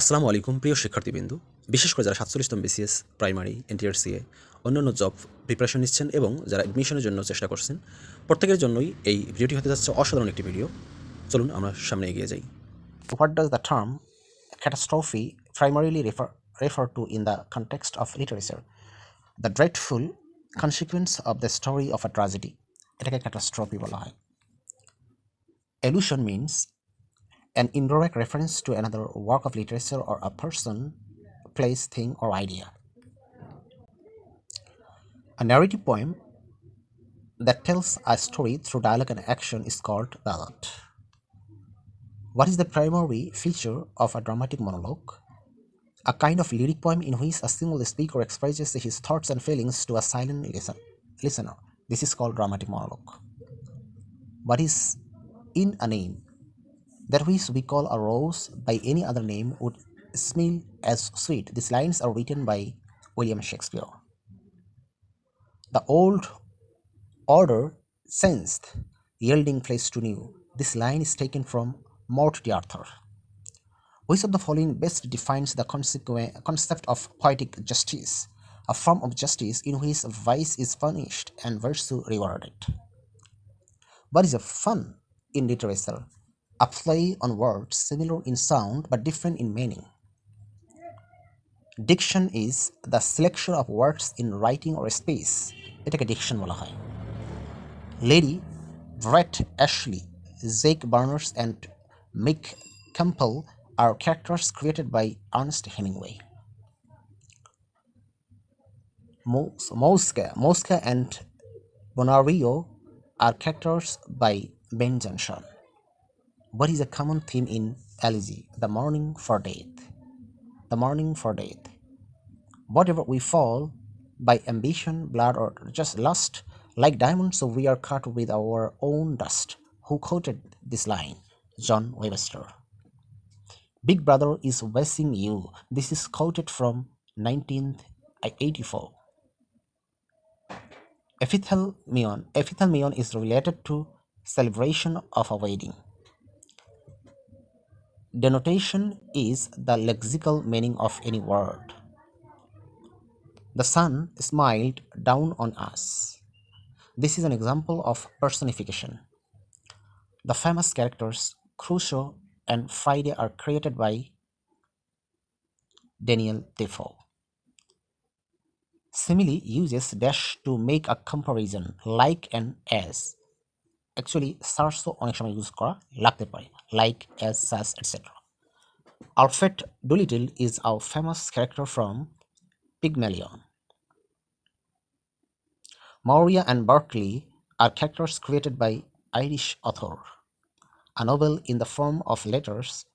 আসসালামু আলাইকুম, প্রিয় শিক্ষার্থীবৃন্দু। বিশেষ করে যারা সাতচল্লিশতম বিসিএস প্রাইমারি এনটিআরসিএ অন্যান্য জব প্রিপারেশন নিচ্ছেন এবং যারা অ্যাডমিশনের জন্য চেষ্টা করছেন, প্রত্যেকের জন্যই এই ভিডিওটি হতে যাচ্ছে অসাধারণ একটি ভিডিও চলুন আমরা সামনে এগিয়ে যাই। What does the term catastrophe primarily refer refer to in the context of literature the dreadful consequence of the story of a tragedy. এটাকে ক্যাটাস্ট্রফি বলা হয়। Allusion means an indirect reference to another work of literature or a person, place, thing, or idea. A narrative poem that tells a story through dialogue and action is called ballad. What is the primary feature of a dramatic monologue? A kind of lyric poem in which a single speaker expresses his thoughts and feelings to a silent listen, listener. This is called dramatic monologue. What is in a name? That which we call a rose by any other name would smell as sweet. These lines are written by William Shakespeare. The old order sensed, yielding place to new. This line is taken from Mort d'Arthur. Which of the following best defines the concept of poetic justice, a form of justice in which vice is punished and virtue rewarded? What is a fun in literature? A play on words similar in sound but different in meaning. Diction is the selection of words in writing or speech. এটাকে diction বলা হয় Lady Brett Ashley, Zeke Barnes, and Mick Campbell are characters created by Ernest Hemingway. Mos- Mosca, Mosca and Bonario are characters by Ben Jonson. What is a common theme in Elegy? The mourning for death. The mourning for death. Whatever we fall by ambition, blood, or just lust, like diamonds, so we are cut with our own dust. Who quoted this line? John Webster. Big Brother is watching you. This is quoted from 1984. Epithalmion. Epithalmion is related to celebration of a wedding. Denotation is the lexical meaning of any word. The sun smiled down on us. This is an example of personification. The famous characters Crusoe and Friday are created by Daniel Defoe. Simile uses dash to make a comparison like and as. Actually সার্চও অনেক সময় use করা লাগতে পারে like as such etcetera Alfred Doolittle is a famous character from Pygmalion Maurya and Berkeley are characters created by Irish author. A novel in the form of letters,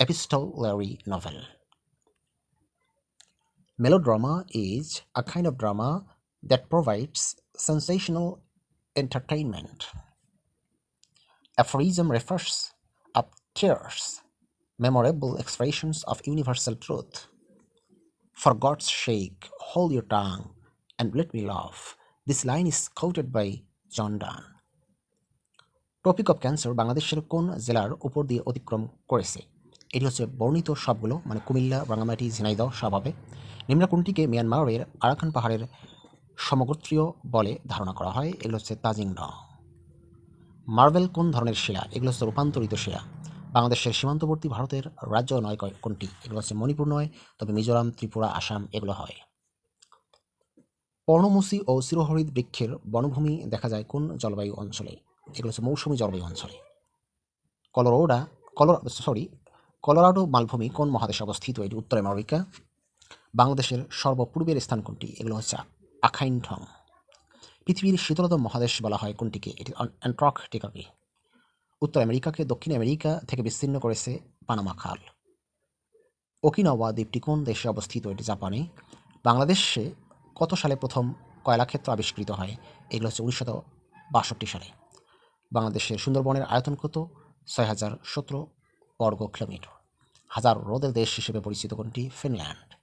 epistolary novel. Melodrama is a kind of drama that provides sensational entertainment. Aphorism refers up tears, memorable expressions of universal truth. For God's sake, hold your tongue and let me laugh. This line is quoted by John Donne. Topic of cancer বাংলাদেশের কোন জেলার উপর দিয়ে অতিক্রম করেছে এটি হচ্ছে বর্ণিত সবগুলো মানে কুমিল্লা রাঙামাটি ঝিনাইদহ সব হবে নিম্ন কোনটিকে মিয়ানমারের আরাকান পাহাড়ের সমগোত্রীয় বলে ধারণা করা হয় এগুলো হচ্ছে তাজিং ড মার্বেল কোন ধরনের শিলা? এগুলো হচ্ছে রূপান্তরিত শিলা। বাংলাদেশের সীমান্তবর্তী ভারতের রাজ্য নয় কোনটি? এগুলো হচ্ছে মণিপুর নয়, তবে মিজোরাম, ত্রিপুরা, আসাম এগুলো হয়। পর্ণমোচী ও চিরহরিৎ বৃক্ষের বনভূমি দেখা যায় কোন জলবায়ু অঞ্চলে? এগুলো হচ্ছে মৌসুমী জলবায়ু অঞ্চলে। কলোরোডা, কলোর সরি, কলোরাডো মালভূমি কোন মহাদেশে অবস্থিত? এটি উত্তর আমেরিকা। বাংলাদেশের সর্বপূর্বের স্থান কোনটি? এগুলো হচ্ছে আখাইন ঠং পৃথিবীর শীতলতম মহাদেশ বলা হয় কোনটিকে? এটি অ্যান্ট্রার্কটিকাকে উত্তর আমেরিকাকে, দক্ষিণ আমেরিকা থেকে বিচ্ছিন্ন করেছে পানামা খাল। ওকিনাওয়া দ্বীপটি কোন দেশে অবস্থিত? এটি জাপানে। বাংলাদেশে কত সালে প্রথম কয়লাক্ষেত্র আবিষ্কৃত হয়? এগুলো হচ্ছে উনিশশো বাষট্টি সালে। বাংলাদেশের সুন্দরবনের আয়তন কত? ছয় হাজার সতেরো বর্গ কিলোমিটার। হাজার হ্রদের দেশ হিসেবে পরিচিত কোনটি? ফিনল্যান্ড।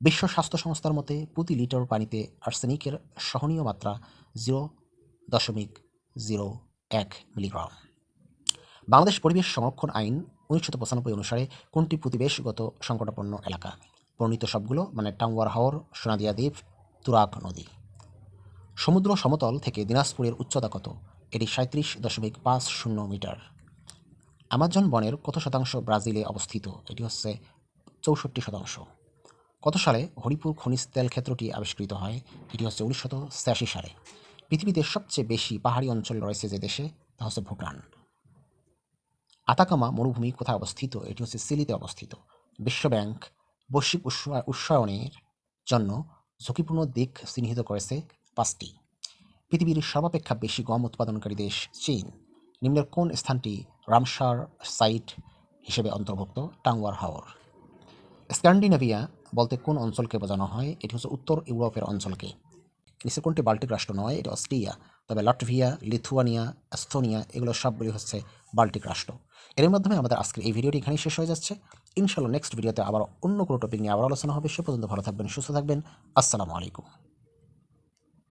বিশ্ব স্বাস্থ্য সংস্থার মতে, প্রতি লিটার পানিতে আর্সেনিকের সহনীয় মাত্রা জিরো দশমিক জিরো এক মিলিগ্রাম। বাংলাদেশ পরিবেশ সংরক্ষণ আইন উনিশশো পঁচানব্বই অনুসারে কোনটি প্রতিবেশগত সংকটাপন্ন এলাকা? বর্ণিত সবগুলো মানে টাঙ্গুয়ার হাওর, সোনাদিয়া দ্বীপ, তুরাগ নদী। সমুদ্র সমতল থেকে দিনাজপুরের উচ্চতা কত? এটি সাঁত্রিশ দশমিক পাঁচ শূন্য মিটার। আমাজন বনের কত শতাংশ ব্রাজিলে অবস্থিত? এটি হচ্ছে চৌষট্টি শতাংশ। কত সালে হরিপুর খনিজ তেল ক্ষেত্রটি আবিষ্কৃত হয়, এটি হচ্ছে উনিশশো ছিয়াশি সালে। পৃথিবীতে সবচেয়ে বেশি পাহাড়ি অঞ্চল রয়েছে যে দেশে, তা হচ্ছে ভুটান। আতাকামা মরুভূমি কোথায় অবস্থিত, এটি হচ্ছে সিলিতে অবস্থিত। বিশ্বব্যাংক বৈশ্বিক উৎসায়নের জন্য ঝুঁকিপূর্ণ দিক চিহ্নিত করেছে পাঁচটি। পৃথিবীর সর্বাপেক্ষা বেশি গম উৎপাদনকারী দেশ চীন। নিম্নের কোন স্থানটি রামসার সাইট হিসেবে অন্তর্ভুক্ত? টাঙ্গুয়ার হাওর। স্ক্যান্ডিনেভিয়া বলতে কোন অঞ্চলকে বোঝানো হয়? এটি হচ্ছে উত্তর ইউরোপের অঞ্চলকে। নিচে কোনটি বাল্টিক রাষ্ট্র নয়, এটি অস্ট্রিয়া। তবে লাটভিয়া, লিথুয়ানিয়া, এস্তোনিয়া, এগুলো সবগুলি হচ্ছে বাল্টিক রাষ্ট্র। এর মাধ্যমে আমাদের আজকের এই ভিডিওটি এখানেই শেষ হয়ে যাচ্ছে। ইনশাল্লাহ নেক্সট ভিডিওতে আবার অন্য কোনো টপিক নিয়ে আবার আলোচনা হবে। সে পর্যন্ত ভালো থাকবেন, সুস্থ থাকবেন। আসসালামু আলাইকুম।